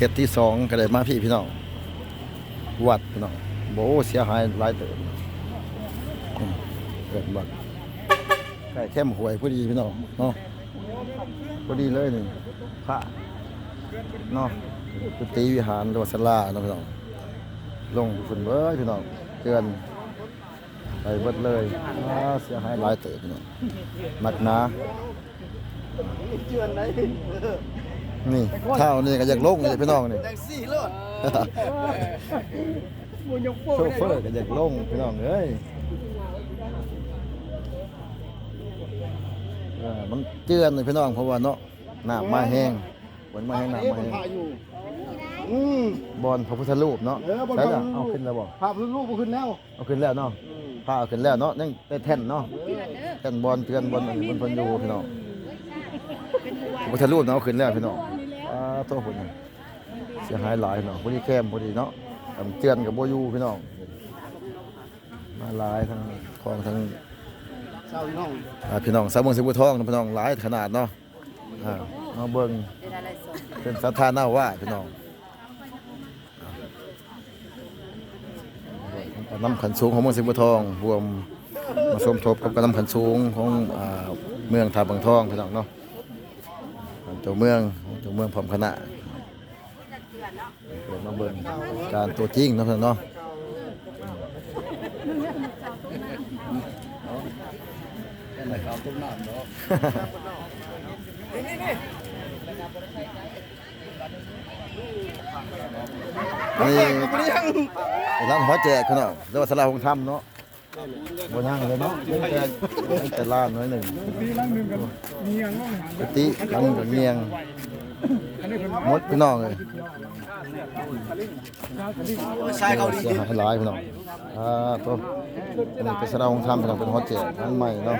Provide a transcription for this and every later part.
เขตที่สองก็ได้มาพี่พี่น้อง วัดพี่น้องโบเสียหายหลายเติบอืมเกิดบัดใกล้แค่มหวยพอดีพี่น้องเนาะพอดีเลยหนี่งพระเนาะกุฏิวิหารหรือว่าศาลาเนาะพี่น้องลงฝุ่นเบ้ยพี่น้องเตือนไปเบิดเลยเสียหายหลายเติบพี่น้องหนักหนาเจือนไหน นี่เท่านี่ก็อยากลงเลยพี่น้องนี่แท็กซี่รถมูยกโป้โชเฟอร์ก็อยากลงพี่น้องเอ้ยเออมันเจือนเลยพี่น้องเพราะว่าเนาะน้ำมาแห้งฝนมาแห้งน้ำมาแห้งพาอยู่อืมบอลพระพุทธรูปเนาะเออบอลใช่พระจ้ะพุทธรูป เอาขึ้นแล้วบ่ภาพรูปขึ้นแล้ว เอาขึ้นแล้วเนาะผ้าเอาขึ้นแล้วเนาะยังได้แท่นเนาะแท่นบอลเตือนบอลบนเพิ่นอยู่พี่น้อง พระพุทธรูปเนาะขึ้นแล้วพี่น้องอ่าโตพุ่นเสียหายหลายเนาะพอดีแคมพอดีเนาะเตือนกับบ่อยู่พี่น้อง มาหลายทั้งของทั้งเศร้าน้องอ่าพี่น้องสาวเมืองสิบุทองพี่น้องหลายขนาดเนาะอ่ามาเบิ่งเป็นสถานะว่าพี่น้องน้ำขันสูงของเมืองสิบุทองรวมมาสมทบกับน้ำขันสูงของเมืองท่าบังทองพี่น้องเนาะ เจ้าเมืองเจ้าเมืองพร้อมคณะเดี๋ยวมาเบิ่งการตัวจริงนาะพี่อนเนาะนี่ร้านหัวแจกพี่น้องเรียกว่าสลาคงทำเนาะ บนห้างเลยเนาะเล่นแต่เล่นแต่ล้านน้อยหนึ่งปีละหนึ่งกับเมียงน้องหาปกติหลังกับเงียงอันนี้เป็นห มดพี่น้องเลยชายเกาหลีเสียหายหลายพี่น้องอ่าตัวอันนี้เป็นสลาคงทำพี่น้องเป็นหัวแจกอันใหม่เนาะ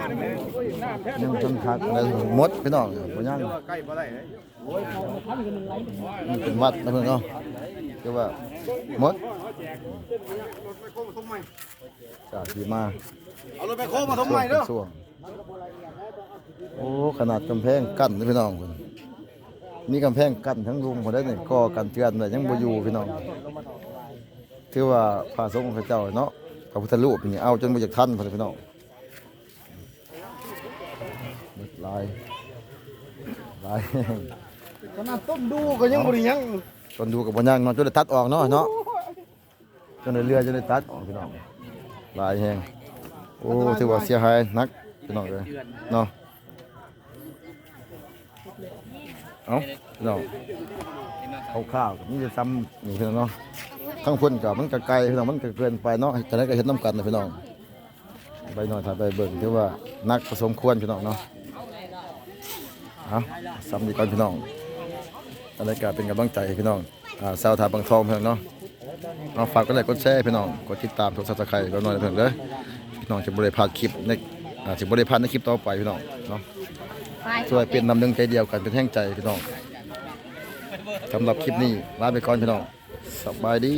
ยังจนคักเลยหมดพี่น้องบนย่างใกล้บ่ได้เลยมันเป็นวัดนะเพื่อนเนาะคือว่าหมดจากที่มาเอารถไปโค้งมาทำไมเด้อช่วงโอ้ขนาดกำแพงกั้นนี่พี่น้องคน มีกำแพงกั้นทั้งรุมคนได้เนี่ยก่อกันเตือนแต่ยังบ่อยู่พี่น้องถือว่าพระสงฆ์ของพระเจ้าเนาะพระพุทธรูปนี่เอาจนบ่อยากทันพุ่นพี่น้องเบิดหลายหลายขนาดต้มดูก็ยังบ่ได้ยังจนดูกับบ่ย่างเนาะจนได้ตัดออกเนาะเนาะจนได้เรือจนได้ตัดออกพี่น้องหลายแฮงโอ้ถือว่าเสียหายหนักพี่น้องเลยเนาะ เอ้าพี่น้องเอาข้าวนี่จะซ้ำนี่พี่น้องเนาะทั้งคนกับมันก็ไกลพี่น้องมันก็เกินไปเนาะจะได้ก็เห็นน้ำกันนะพี่น้องไปหน่อยถ่ายไปเบิ่งที่ว่านักผสมควรพี่น้องเนาะเอาซ้ำดีก่อนพี่น้องอะไรก็เป็นกำลังใจพี่น้องอ่าสาวทาบางทองพี่น้องเนาะเอาฝากกดไลค์กดแชร์พี่น้องกดติดตามทุกสับสไครต์เราหน่อยเพิ่นเด้อพี่น้องจะบริพาดคลิปในอ่าจะบริพาดในคลิปต่อไปพี่น้องเนาะ ช่วยเป็นนำหนึ่งใจเดียวกันเป็นแห่งใจพี่น้องสำหรับคลิปนี้ลาไปก่อนพี่น้องสบายดี